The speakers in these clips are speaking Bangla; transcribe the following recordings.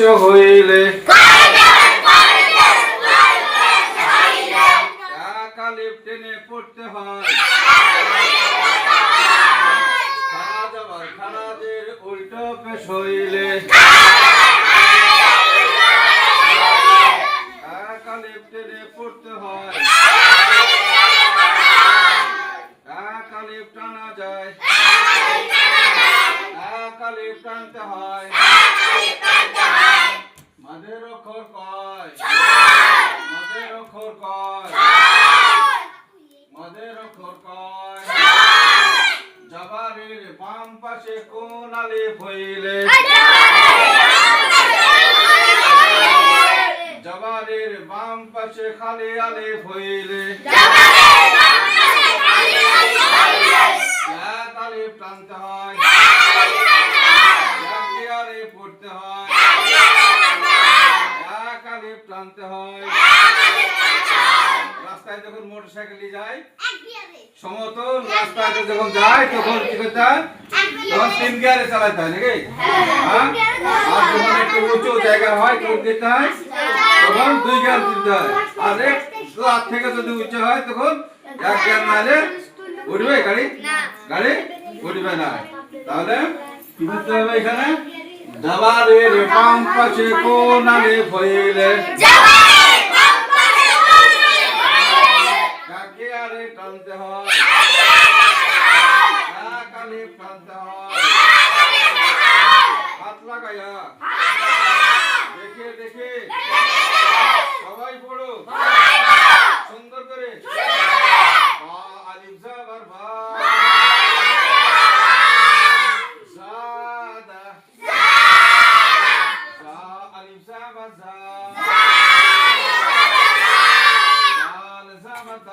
হইলে। একালে টেনে পড়তে হয়। খানা খানাদের উল্টো পেশ হইলে। একালে টেনে পড়তে হয়। একালে টানা যায়। একালে টানতে হয়। মাঝের অক্ষর কয়? মাঝের অক্ষর কয়? মাঝের অক্ষর কয়? জবারের বাম পাশে কোন আলিফ হইলে? জবারের বাম পাশে খালি আলিফ হইলে? আলিফ টানতে হয় এক আলিফ পড়তে হয় এক আলিফ টানতে হয় রাস্তায় মোটরসাইকেলে সমতল রাস্তায় যখন যায় তখন কি করতে হয়? তখন তিন গিয়ারে চালাতে হয় নাকি? হ্যাঁ? আর যখন একটু উঁচু জায়গা হয় তখন দিতে হয়। তখন দুই গিয়ার দিতে হয়। আর এক লাখ থেকে যদি উঁচু হয় তখন এক গিয়ার নাহলে উঠবে গাড়ি? গাড়ি উঠবে না। তাহলে কি করতে হবে এখানে? দাবারের বাম পাশে কোন আলে ফইলে কাকে আরে টানতে হয় এক আলে টানতে হয় হাত লাগাইয়া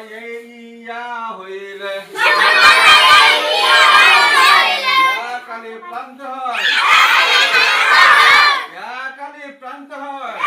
ইয়া হইলে। কালি প্রান্ত হয়। কালি প্রান্ত হয়।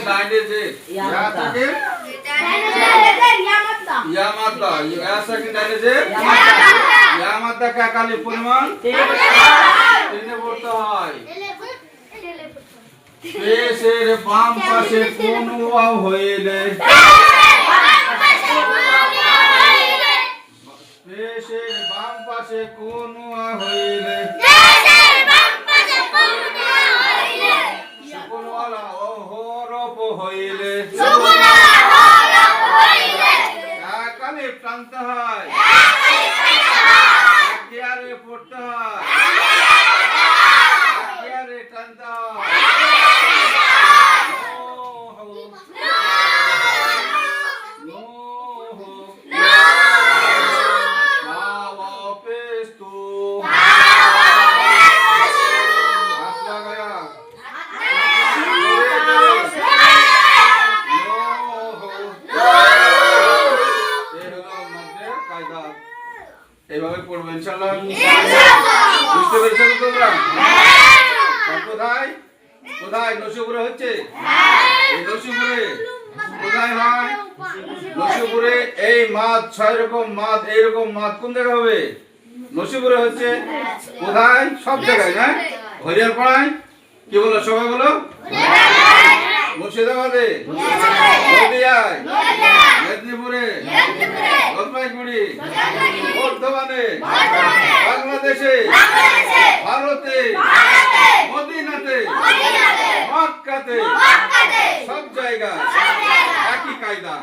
ইয়া থাকে ডাইনে যে ইয়া থাকে ইয়া মাত্রা ইয়া সেকেন্ড ডাইনে যে ইয়া মাত্রা কা তিনে পড়তে হয় পেশের বাম পাশে কোন হইলে বাম পাশে কোন হইলে হরফ হইলে কালে প্রান্ত হয় একেবারে পড়তে হয় একেবারে টানতে হয় পড়ব বুঝতে পেরেছ তো তোমরা? কোথায়? কোথায়? নসিপুরে হচ্ছে? এই নসিপুরে। কোথায় হয়? নসিপুরে এই মাছ ছয় রকম মাছ এইরকম মাছ কোন জায়গায় হবে? নসিপুরে হচ্ছে? কোথায়? সব জায়গায় না? হরিয়ার পাড়ায় কি বলো সবাই বলো? মুর্শিদাবাদে? নদিয়ায়। মেদিনীপুরে জলপাইগুড়ি বর্ধমান বাংলাদেশে ভারতে মদিনাতে মক্কাতে সব জায়গা সব জায়গায় একই কায়দা।